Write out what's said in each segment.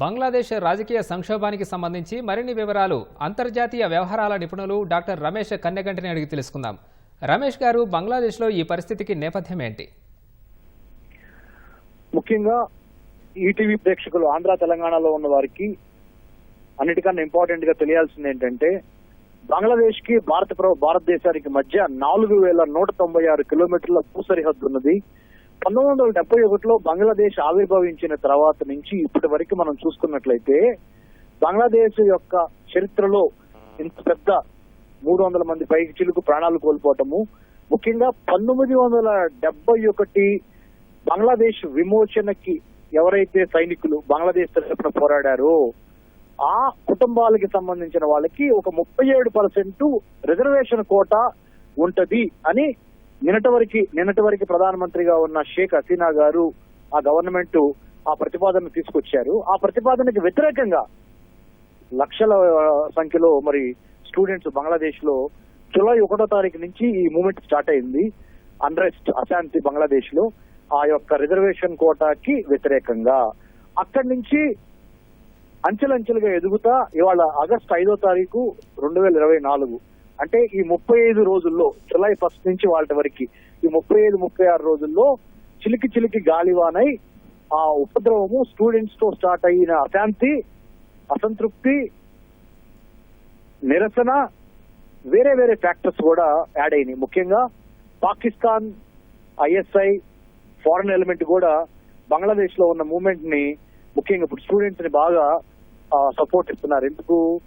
బంగ్లాదేశ్ రాజకీయ సంక్షోభానికి సంబంధించి మరిన్ని వివరాలు అంతర్జాతీయ వ్యవహారాల నిపుణులు డాక్టర్ రమేష్ కన్నెగంటిని అడిగి తెలుసుకుందాం. రమేష్ గారు బంగ్లాదేశ్లో ఈ పరిస్థితికి నేపథ్యం ఏంటి ముఖ్యంగా ఈటీవీ ప్రేక్షకులు ఆంధ్ర తెలంగాణలో ఉన్న వారికి అన్నిటికన్నా ఇంపార్టెంట్గా తెలియాల్సింది ఏంటంటే బంగ్లాదేశ్కి భారత భారతదేశానికి మధ్య నాలుగు వేల నూట తొంభై ఆరు కిలోమీటర్ల భూ సరిహద్దు ఉన్నది. పంతొమ్మిది వందల డెబ్బై ఒకటిలో బంగ్లాదేశ్ ఆవిర్భవించిన తర్వాత నుంచి ఇప్పటి వరకు మనం చూసుకున్నట్లయితే బంగ్లాదేశ్ యొక్క చరిత్రలో ఇంత పెద్ద మూడు వందల మంది పైకి చిలుకు ప్రాణాలు కోల్పోవటము. ముఖ్యంగా పంతొమ్మిది వందల డెబ్బై ఒకటి బంగ్లాదేశ్ విమోచనకి ఎవరైతే సైనికులు బంగ్లాదేశ్ తరఫున పోరాడారో ఆ కుటుంబాలకి సంబంధించిన వాళ్ళకి ఒక ముప్పై ఏడు పర్సెంట్ రిజర్వేషన్ కోట ఉంటది అని నిన్నటి వరకు నిన్నటి వరకు ప్రధానమంత్రిగా ఉన్న షేక్ హసీనా గారు ఆ గవర్నమెంట్ ఆ ప్రతిపాదన తీసుకొచ్చారు. ఆ ప్రతిపాదనకి వ్యతిరేకంగా లక్షల సంఖ్యలో మరి స్టూడెంట్స్ బంగ్లాదేశ్లో జూలై ఒకటో తారీఖు నుంచి ఈ మూమెంట్ స్టార్ట్ అయింది. అన్రెస్ట్ అశాంతి బంగ్లాదేశ్లో ఆ యొక్క రిజర్వేషన్ కోటాకి వ్యతిరేకంగా. అక్కడి నుంచి అంచెలంచెలుగా ఎదుగుతా ఇవాళ ఆగస్టు ఐదో తారీఖు రెండు వేల ఇరవై నాలుగు. అంటే ఈ ముప్పై ఐదు రోజుల్లో జులై ఫస్ట్ నుంచి వాళ్ళ వరకు ఈ ముప్పై ఐదు ముప్పై ఆరు రోజుల్లో చిలికి చిలికి గాలివానై ఆ ఉపద్రవము స్టూడెంట్స్తో స్టార్ట్ అయిన అశాంతి అసంతృప్తి నిరసన వేరే వేరే ఫ్యాక్టర్స్ కూడా యాడ్ అయినాయి. ముఖ్యంగా పాకిస్తాన్ ఐఎస్ఐ ఫారెన్ ఎలిమెంట్ కూడా బంగ్లాదేశ్లో ఉన్న మూమెంట్ని ముఖ్యంగా ఇప్పుడు స్టూడెంట్స్ని బాగా సపోర్ట్ ఇస్తున్నారు. ఎందుకు?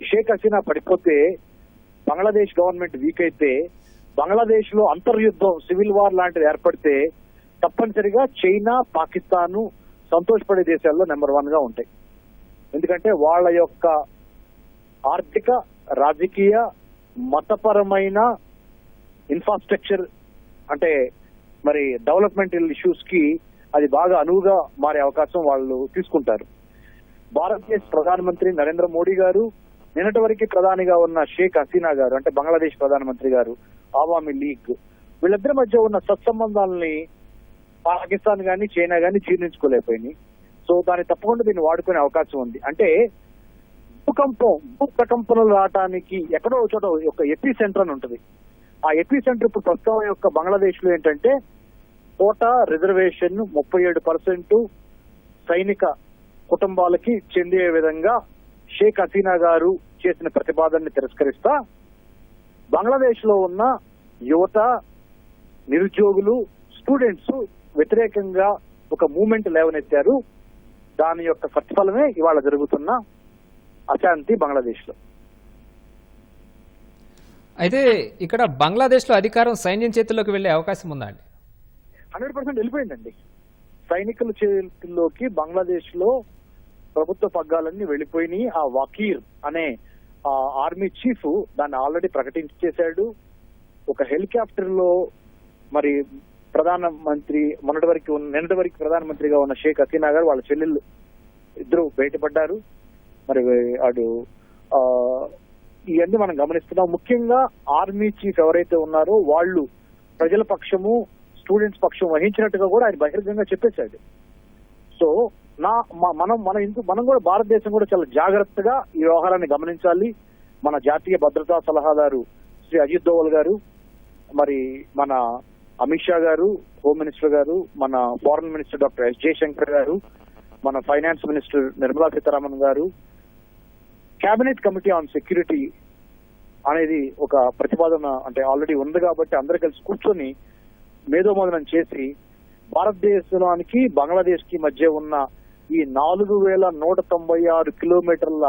షేక్ హసీనా పడిపోతే బంగ్లాదేశ్ గవర్నమెంట్ వీక్ అయితే బంగ్లాదేశ్లో అంతర్యుద్ధం సివిల్ వార్ లాంటిది ఏర్పడితే తప్పనిసరిగా చైనా పాకిస్తాన్ సంతోషపడే దేశాల్లో నెంబర్ వన్గా ఉంటాయి. ఎందుకంటే వాళ్ళ యొక్క ఆర్థిక రాజకీయ మతపరమైన ఇన్ఫ్రాస్ట్రక్చర్ అంటే మరి డెవలప్మెంటల్ ఇష్యూస్కి అది బాగా అనువుగా మారే అవకాశం వాళ్ళు తీసుకుంటారు. భారతదేశ ప్రధానమంత్రి నరేంద్ర మోడీ గారు నిన్నటి వరకు ప్రధానిగా ఉన్న షేక్ హసీనా గారు అంటే బంగ్లాదేశ్ ప్రధానమంత్రి గారు ఆవామీ లీగ్ వీళ్ళిద్దరి మధ్య ఉన్న సత్సంబంధాలని పాకిస్తాన్ గాని చైనా గాని జీర్ణించుకోలేకపోయినాయి. సో దాన్ని తప్పకుండా దీన్ని వాడుకునే అవకాశం ఉంది. అంటే భూకంపం భూ ప్రకంపనలు రావటానికి ఎక్కడో ఒక చోట ఒక ఎపీ సెంటర్ అని ఉంటుంది. ఆ ఎపీ సెంటర్ ఇప్పుడు ప్రస్తుతం యొక్క బంగ్లాదేశ్లో ఏంటంటే కోట రిజర్వేషన్ ముప్పై ఏడు పర్సెంట్ సైనిక కుటుంబాలకి చెందే విధంగా షేక్ హసీనా గారు చేసిన ప్రతిపాదనని తిరస్కరిస్తా బంగ్లాదేశ్లో ఉన్న యువత నిరుద్యోగులు స్టూడెంట్స్ వ్యతిరేకంగా ఒక మూమెంట్ లేవనెత్తారు. దాని యొక్క ప్రతిఫలమే ఇవాళ జరుగుతున్న అశాంతి బంగ్లాదేశ్లో అయితే ఇక్కడ బంగ్లాదేశ్లో అధికారం సైన్యం చేతుల్లోకి వెళ్ళే అవకాశం ఉందా అండి? హండ్రెడ్ పర్సెంట్ వెళ్ళిపోయిందండి. సైనికుల చేతుల్లోకి బంగ్లాదేశ్లో ప్రభుత్వ పగ్గాలన్నీ వెళ్ళిపోయినాయి. ఆ వకీర్ అనే ఆర్మీ చీఫ్ దాన్ని ఆల్రెడీ ప్రకటించేశాడు. ఒక హెలికాప్టర్లో మరి ప్రధాన మంత్రి మొన్నటి వరకు ఉన్న నిన్నటి వరకు ప్రధానమంత్రిగా ఉన్న షేక్ హసీనా గారు వాళ్ళ చెల్లెళ్ళు ఇద్దరు బయటపడ్డారు. మరి వాడు ఇవన్నీ మనం గమనిస్తున్నాం. ముఖ్యంగా ఆర్మీ చీఫ్ ఎవరైతే ఉన్నారో వాళ్ళు ప్రజల పక్షము స్టూడెంట్స్ పక్షం వహించినట్టుగా కూడా ఆయన బహిరంగంగా చెప్పేశాడు. సో నా మనం మన ఇందు మనం కూడా భారతదేశం కూడా చాలా జాగ్రత్తగా ఈ వ్యవహారాన్ని గమనించాలి. మన జాతీయ భద్రతా సలహాదారు శ్రీ అజిత్ దోవల్ గారు మరి మన అమిత్ షా గారు హోమ్ మినిస్టర్ గారు మన foreign minister doctor S Jaishankar గారు మన ఫైనాన్స్ మినిస్టర్ నిర్మలా సీతారామన్ గారు. కేబినెట్ కమిటీ ఆన్ సెక్యూరిటీ అనేది ఒక ప్రతిపాదన అంటే ఆల్రెడీ ఉంది కాబట్టి అందరు కలిసి కూర్చొని మేధోమోదనం చేసి భారతదేశానికి బంగ్లాదేశ్కి మధ్య ఉన్న ఈ నాలుగు వేల నూట తొంభై ఆరు కిలోమీటర్ల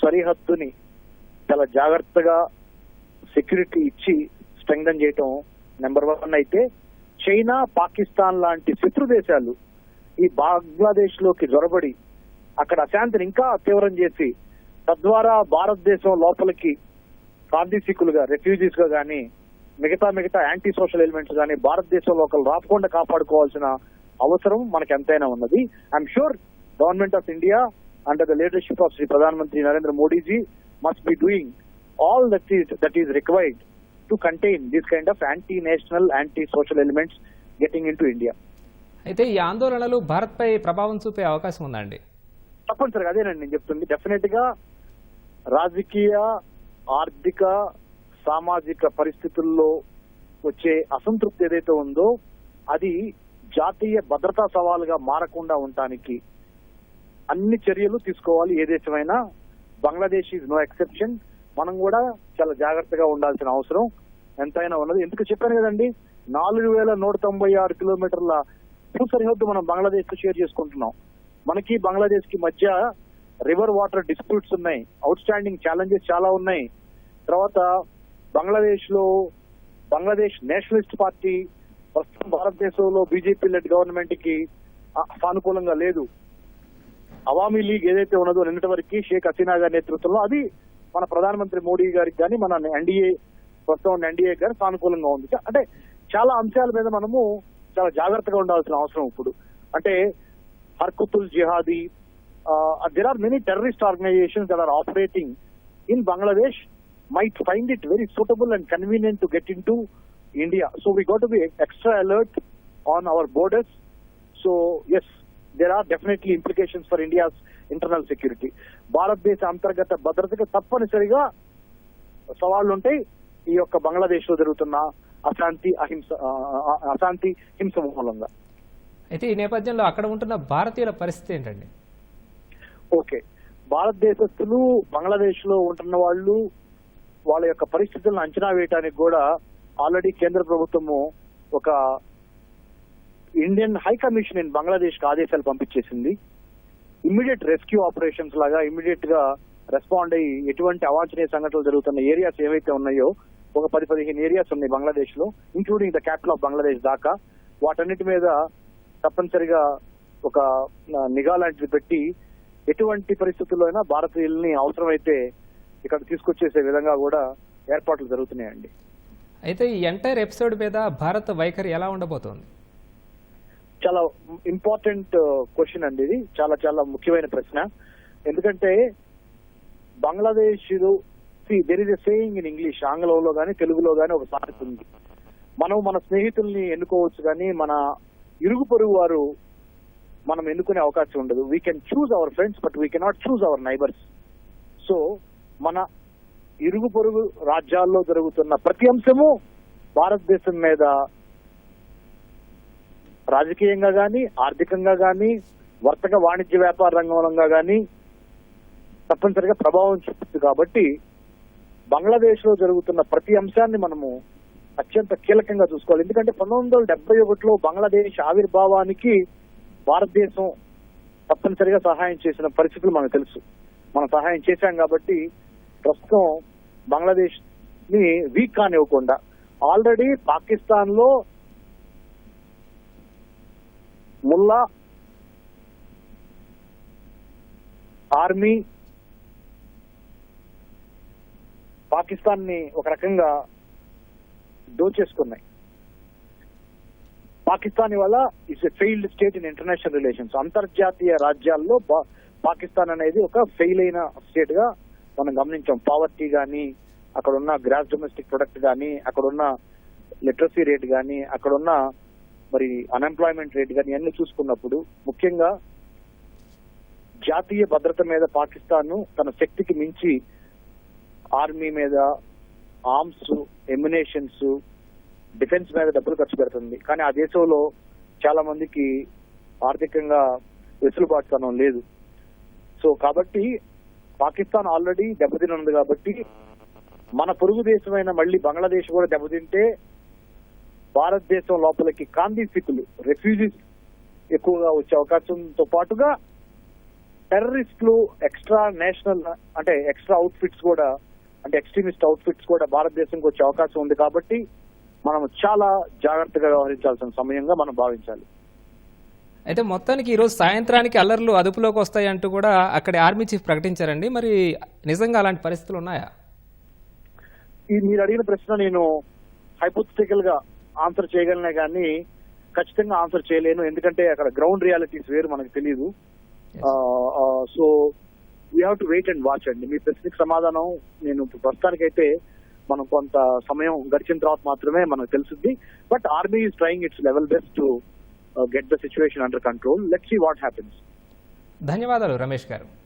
సరిహద్దుని చాలా జాగ్రత్తగా సెక్యూరిటీ ఇచ్చి స్ట్రెంగ్థన్ చేయటం నెంబర్ వన్ అయితే చైనా పాకిస్తాన్ లాంటి శత్రు దేశాలు ఈ బంగ్లాదేశ్లోకి జొరబడి అక్కడ అశాంతిని ఇంకా తీవ్రం చేసి తద్వారా భారతదేశం లోపలికి ప్రాంతీసికులుగా రెఫ్యూజీస్గా గానీ మిగతా మిగతా యాంటీ సోషల్ ఎలిమెంట్స్ కానీ భారతదేశంలో లోకల్ రాకుండా కాపాడుకోవాల్సిన అవసరం మనకి ఎంతైనా ఉన్నది. I'm sure government of India under the leadership of Shri ప్రధానమంత్రి Narendra Modi ji must be doing all that is that is required to contain this kind of anti national anti social elements getting into India అయితే ఈ ఆందోళనలు భారత్పై ప్రభావం చూపే అవకాశం ఉందా అండి తప్పనిసరిగా అదేనండి నేను చెప్తుంది. డెఫినెట్గా రాజకీయ ఆర్థిక సామాజిక పరిస్థితుల్లో వచ్చే అసంతృప్తి ఏదైతే ఉందో అది జాతీయ భద్రతా సవాలుగా మారకుండా ఉండటానికి అన్ని చర్యలు తీసుకోవాలి. ఏ దేశమైనా బంగ్లాదేశ్ ఈజ్ నో ఎక్సెప్షన్ మనం కూడా చాలా జాగ్రత్తగా ఉండాల్సిన అవసరం. ఎంతైనా ఉన్నది. ఎందుకు చెప్పాను కదండి? నాలుగు వేల నూట తొంభై ఆరు కిలోమీటర్ల భూ సరిహద్దు మనం బంగ్లాదేశ్తో షేర్ చేసుకుంటున్నాం. మనకి బంగ్లాదేశ్కి మధ్య రివర్ వాటర్ డిస్ప్యూట్స్ ఉన్నాయి. అవుట్ స్టాండింగ్ ఛాలెంజెస్ చాలా ఉన్నాయి. తర్వాత బంగ్లాదేశ్లో బంగ్లాదేశ్ నేషనలిస్ట్ పార్టీ భారతదేశంలో బీజేపీ లెడ్ గవర్నమెంట్కి సానుకూలంగా లేదు. అవామీ లీగ్ ఏదైతే ఉన్నదో నిన్నటి వరకు షేక్ హసీనా గారి నేతృత్వంలో అది మన ప్రధానమంత్రి మోడీ గారికి కానీ మన ఎన్డీఏ ప్రస్తుతం ఉన్న ఎన్డీఏ గారి సానుకూలంగా ఉంది. అంటే చాలా అంశాల మీద మనము చాలా జాగ్రత్తగా ఉండాల్సిన అవసరం ఇప్పుడు. అంటే Harkatul Jihadi there are many terrorist organisations that are operating in Bangladesh might find it very suitable and convenient to get into India. So we got to be extra alert on our borders. So yes, there are definitely implications for India's internal security. భారతదేశ అంతర్గత భద్రతకు తప్పనిసరిగా సవాళ్ళు ఉంటాయి ఈ యొక్క బంగ్లాదేశ్లో జరుగుతున్న అశాంతి అహింస అశాంతి హింస మూలంగా అయితే ఈ నేపథ్యంలో అక్కడ ఉంటున్న భారతీయుల పరిస్థితి ఏంటండి ఓకే భారతదేశస్తులు బంగ్లాదేశ్లో ఉంటున్న వాళ్ళు వాళ్ళ యొక్క పరిస్థితులను అంచనా వేయడానికి కూడా ఆల్రెడీ కేంద్ర ప్రభుత్వము ఒక ఇండియన్ హై కమిషన్ ఇన్ బంగ్లాదేశ్కు ఆదేశాలు పంపించేసింది. ఇమ్మీడియట్ రెస్క్యూ ఆపరేషన్స్ లాగా ఇమ్మీడియట్గా రెస్పాండ్ అయ్యి ఎటువంటి అవాంఛనీయ సంఘటనలు జరుగుతున్న ఏరియాస్ ఏవైతే ఉన్నాయో ఒక పది పదిహేను ఏరియాస్ ఉన్నాయి బంగ్లాదేశ్లో including the capital of Bangladesh Dhaka వాటన్నిటి మీద తప్పనిసరిగా ఒక నిఘా లాంటిది పెట్టి ఎటువంటి పరిస్థితుల్లో అయినా భారతీయుల్ని అవసరమైతే ఇక్కడ తీసుకొచ్చేసే విధంగా కూడా ఏర్పాట్లు జరుగుతున్నాయండి. అయితే ఈ ఎంటైర్ ఎపిసోడ్ మీద భారత్ వైఖరి ఎలా ఉండబోతోంది? చాలా ఇంపార్టెంట్ క్వశ్చన్ uh, అండి ఇది. చాలా చాలా ముఖ్యమైన ప్రశ్న. ఎందుకంటే Bangladesh there is a saying in English ఆంగ్లంలో కానీ తెలుగులో కానీ ఒక సామెత ఉంది. మనం మన స్నేహితుల్ని ఎన్నుకోవచ్చు కానీ మన ఇరుగు పొరుగు వారు మనం ఎన్నుకునే అవకాశం ఉండదు. We can choose our friends but we cannot choose our neighbours so మన ఇరుగు పొరుగు రాజ్యాల్లో జరుగుతున్న ప్రతి అంశము భారతదేశం మీద రాజకీయంగా కానీ ఆర్థికంగా కానీ వర్తక వాణిజ్య వ్యాపార రంగంగా కానీ తప్పనిసరిగా ప్రభావం చూపుతుంది కాబట్టి బంగ్లాదేశ్లో జరుగుతున్న ప్రతి అంశాన్ని మనము అత్యంత కీలకంగా చూసుకోవాలి. ఎందుకంటే పంతొమ్మిది వందల డెబ్బై ఒకటిలో బంగ్లాదేశ్ ఆవిర్భావానికి భారతదేశం తప్పనిసరిగా సహాయం చేసిన పరిస్థితులు మనకు తెలుసు. మనం సహాయం చేశాం కాబట్టి ప్రస్తుతం బంగ్లాదేశ్ని వీక్ కానివ్వకుండా ఆల్రెడీ పాకిస్తాన్లో ముల్లా ఆర్మీ పాకిస్తాన్ని ఒక రకంగా దోచేసుకున్నాయి. పాకిస్తాన్ వల్ల is a failed state in international relations అంతర్జాతీయ రాజ్యాల్లో పాకిస్తాన్ అనేది ఒక ఫెయిల్ అయిన స్టేట్గా మనం గమనించాం. పావర్టీ కానీ అక్కడ ఉన్న గ్రాస్ డొమెస్టిక్ ప్రొడక్ట్ కానీ అక్కడ ఉన్న లిటరసీ రేట్ కానీ అక్కడ ఉన్న మరి అన్ఎంప్లాయ్మెంట్ రేట్ కానీ అన్ని చూసుకున్నప్పుడు ముఖ్యంగా జాతీయ భద్రత మీద పాకిస్తాన్ తన శక్తికి మించి ఆర్మీ మీద ఆర్మ్స్ ఎమ్యునేషన్స్ డిఫెన్స్ మీద డబ్బులు ఖర్చు పెడుతుంది. కానీ ఆ దేశంలో చాలా మందికి ఆర్థికంగా వెసులుబాటుతనం లేదు. సో కాబట్టి పాకిస్తాన్ ఆల్రెడీ దెబ్బతిని ఉంది కాబట్టి మన పొరుగు దేశమైన మళ్ళీ బంగ్లాదేశ్ కూడా దెబ్బతింటే భారతదేశం లోపలికి కాందీసికులు రెఫ్యూజీస్ ఎక్కువగా వచ్చే అవకాశంతో పాటుగా టెర్రరిస్టులు ఎక్స్ట్రా నేషనల్ అంటే ఎక్స్ట్రా అవుట్ఫిట్స్ కూడా అంటే ఎక్స్ట్రీమిస్ట్ అవుట్ఫిట్స్ కూడా భారతదేశంకి వచ్చే అవకాశం ఉంది కాబట్టి మనం చాలా జాగ్రత్తగా వ్యవహరించాల్సిన సమయంగా మనం భావించాలి. అయితే మొత్తానికి ఈరోజు సాయంత్రానికి అల్లర్లు అదుపులోకి వస్తాయి అంటూ కూడా అక్కడి ఆర్మీ చీఫ్ ప్రకటించారండి. మరి నిజంగా అలాంటి పరిస్థితులు ఉన్నాయా? ఈ మీరు అడిగిన ప్రశ్న నేను హైపోథిటికల్గా ఆన్సర్ చేయగలనే కానీ ఖచ్చితంగా ఆన్సర్ చేయలేను. ఎందుకంటే అక్కడ గ్రౌండ్ రియాలిటీస్ వేరు మనకు తెలియదు so we have to wait and watch అండి. మీ ప్రశ్నకి సమాధానం నేను ప్రస్తుతానికైతే మనం కొంత సమయం గడిచిన తర్వాత మాత్రమే మనకు తెలుసుద్ది. But army is trying its level best to get the situation under control let see what happens ధన్యవాదాలు రమేష్ గారు.